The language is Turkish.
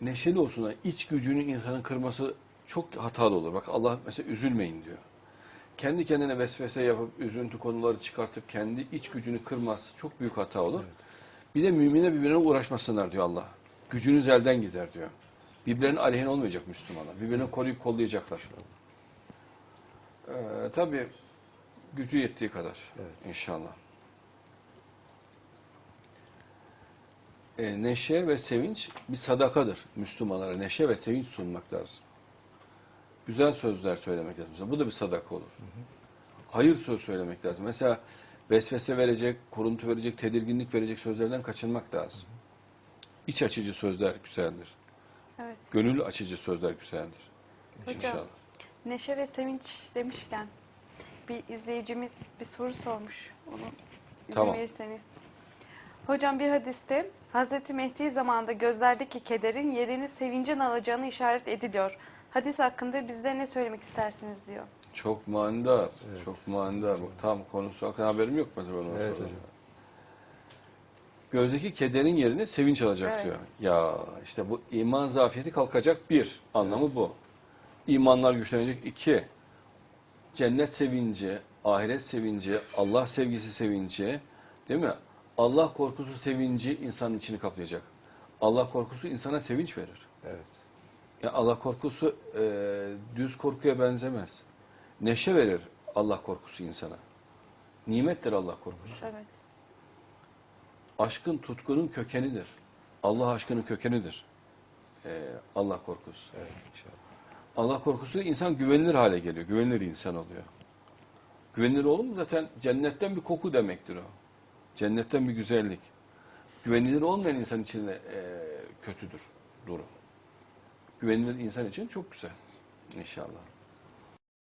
neşeli olsunlar. İç gücünü insanın kırması çok hatalı olur. Bak Allah mesela üzülmeyin diyor. Kendi kendine vesvese yapıp üzüntü konuları çıkartıp kendi iç gücünü kırmaz. Çok büyük hata olur. Bir de mümine birbirine uğraşmasınlar diyor Allah. Gücünüz elden gider diyor. Birbirlerinin aleyhine olmayacak Müslümanlar. Birbirlerini koruyup kollayacaklar. Ee, tabii gücü yettiği kadar Evet. inşallah. Ee, neşe ve sevinç bir sadakadır Müslümanlara. Neşe ve sevinç sunmak lazım. Güzel sözler söylemek lazım. Mesela Bu da bir sadaka olur. Hayır söz söylemek lazım. Mesela vesvese verecek, kuruntu verecek, tedirginlik verecek sözlerden kaçınmak lazım. İç açıcı sözler güzeldir. Evet. Gönül açıcı sözler güzeldir. Hocam. İnşallah. Neşe ve sevinç demişken bir izleyicimiz bir soru sormuş. Onu Tamam. verirseniz. Hocam bir hadiste Hazreti Mehdi zamanında gözlerdeki kederin yerini sevincin alacağını işaret ediliyor. Hadis hakkında bizlere ne söylemek istersiniz diyor. Çok manidar, Evet. çok manidar. Bak, tam konusu hakkında haberim yok mesela Evet hocam. Gözdeki kederin yerini sevinç alacak Evet. diyor. Ya işte bu iman zafiyeti kalkacak bir. Anlamı bu. İmanlar güçlenecek iki. Cennet sevinci, ahiret sevinci, Allah sevgisi sevinci, değil mi? Allah korkusu sevinci insanın içini kaplayacak. Allah korkusu insana sevinç verir. Evet. Ya Allah korkusu e, düz korkuya benzemez. Neşe verir Allah korkusu insana. Nimettir Allah korkusu. Evet. Aşkın tutkunun kökenidir. Allah aşkının kökenidir. E, Allah korkusu. Evet inşallah. Allah korkusu insan güvenilir hale geliyor. Güvenilir insan oluyor. Güvenilir olur mu zaten cennetten bir koku demektir o. Cennetten bir güzellik. Güvenilir olmayan insan için de e, kötüdür durum. Güvenilir insan için çok güzel. İnşallah.